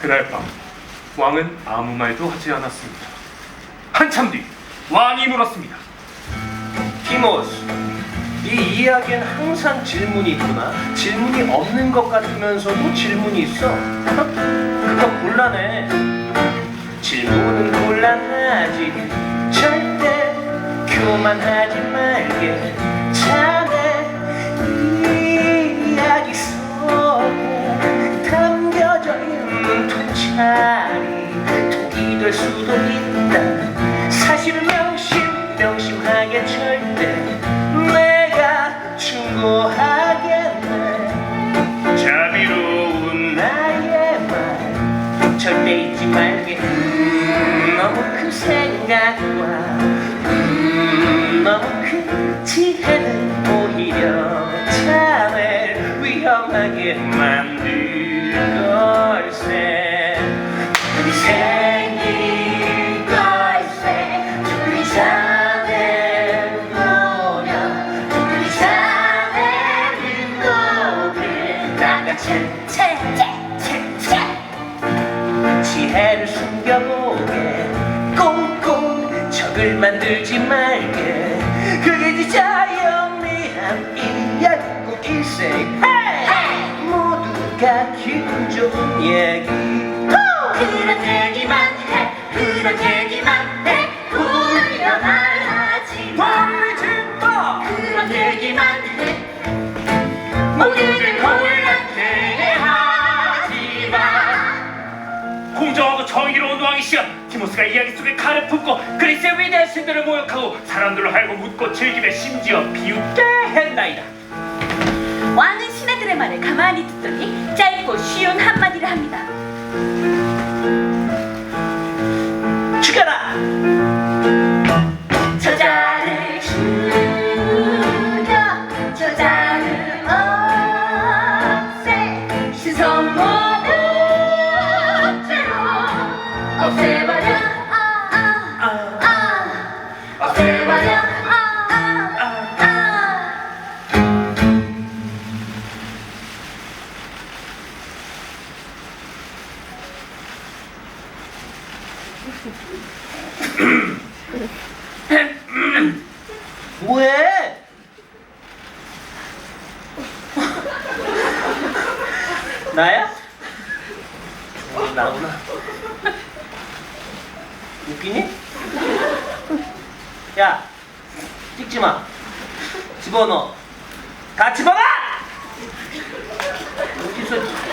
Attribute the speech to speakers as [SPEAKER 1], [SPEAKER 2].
[SPEAKER 1] 그날 밤 왕은 아무 말도 하지 않았습니다. 한참 뒤 왕이 물었습니다.
[SPEAKER 2] 티모스, 이 이야기엔 항상 질문이 있구나. 질문이 없는 것 같으면서도 질문이 있어. 그건 곤란해. 질문은 곤란하지. 절대 교만하지 될 수도 있다. 사실은 명심 명심하게 절대 내가 충고하겠네. 자비로운 나의 말 절대 잊지 말게. 음, 너무 큰 생각과 음, 너무 큰 지혜는 오히려 자네 위험하게 만들 걸세 나같이 채채채채 지혜를 숨겨보게 꽁꽁 적을 만들지 말게 그게 진짜 영리한 이야기고 일생 모두가 기분 좋은 얘기
[SPEAKER 1] 티모스가 이야기 속에 칼을 품고 그리스의 위대한 신들을 모욕하고 사람들로 하여금 웃고 즐기며 심지어 비웃게 했나이다.
[SPEAKER 3] 왕은 신하들의 말을 가만히 듣더니 짧고 쉬운 한마디를 합니다
[SPEAKER 2] 뭐해? 나야? 어, 나구나 웃기니? 야 찍지 마. 집어넣어. 다 집어넣어! 어디서